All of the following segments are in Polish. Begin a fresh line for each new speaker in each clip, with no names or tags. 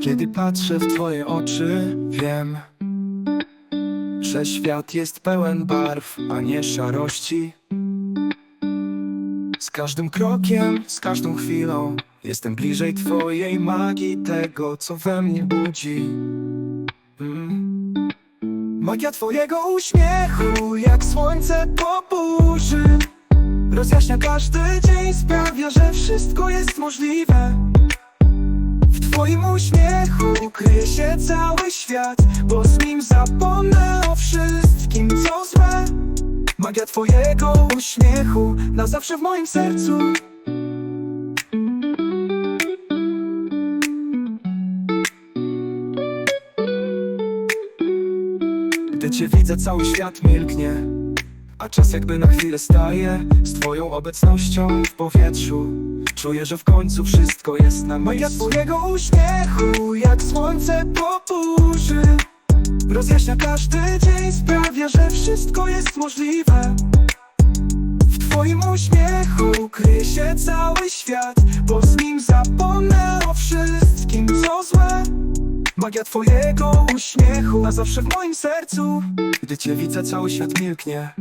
Kiedy patrzę w twoje oczy, wiem, że świat jest pełen barw, a nie szarości. Z każdym krokiem, z każdą chwilą jestem bliżej twojej magii, tego co we mnie budzi. Mm. Magia twojego uśmiechu, jak słońce po burzy. Rozjaśnia każdy dzień, sprawia, że wszystko jest możliwe. Twoim uśmiechu kryje się cały świat, bo z nim zapomnę o wszystkim, co złe. Magia twojego uśmiechu na zawsze w moim sercu. Gdy cię widzę, cały świat milknie. A czas jakby na chwilę staje z twoją obecnością w powietrzu. Czuję, że w końcu wszystko jest na miejscu. Magia twojego uśmiechu, jak słońce po burzy. Rozjaśnia każdy dzień, sprawia, że wszystko jest możliwe. W twoim uśmiechu kryje się cały świat Bo z nim zapomnę o wszystkim, co złe. Magia twojego uśmiechu na zawsze w moim sercu. Gdy cię widzę, cały świat milknie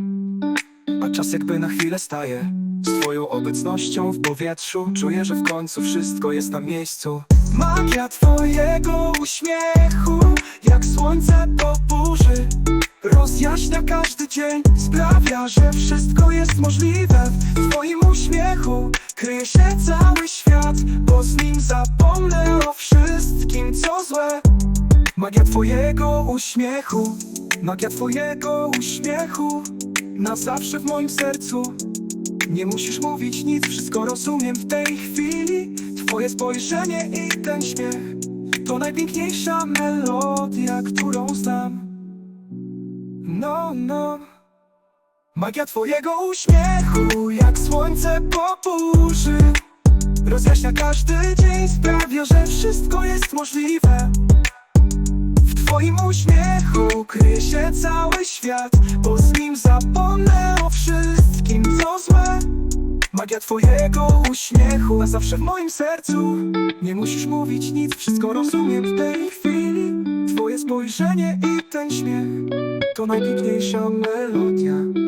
a czas jakby na chwilę staje. Z twoją obecnością w powietrzu Czuję, że w końcu wszystko jest na miejscu. Magia twojego uśmiechu Jak słońce po burzy Rozjaśnia każdy dzień. Sprawia, że wszystko jest możliwe W twoim uśmiechu. Kryje się cały świat Bo z nim zapomnę o wszystkim co złe. Magia twojego uśmiechu Magia twojego uśmiechu Na zawsze w moim sercu. Nie musisz mówić nic, wszystko rozumiem w tej chwili. Twoje spojrzenie i ten śmiech To najpiękniejsza melodia, którą znam. No, no. Magia twojego uśmiechu Jak słońce po burzy. Rozjaśnia każdy dzień Sprawia, że wszystko jest możliwe twoim uśmiechu kryje się cały świat Bo z nim zapomnę o wszystkim co złe. Magia twojego uśmiechu, a zawsze w moim sercu. Nie musisz mówić nic, wszystko rozumiem w tej chwili. Twoje spojrzenie i ten śmiech To najpiękniejsza melodia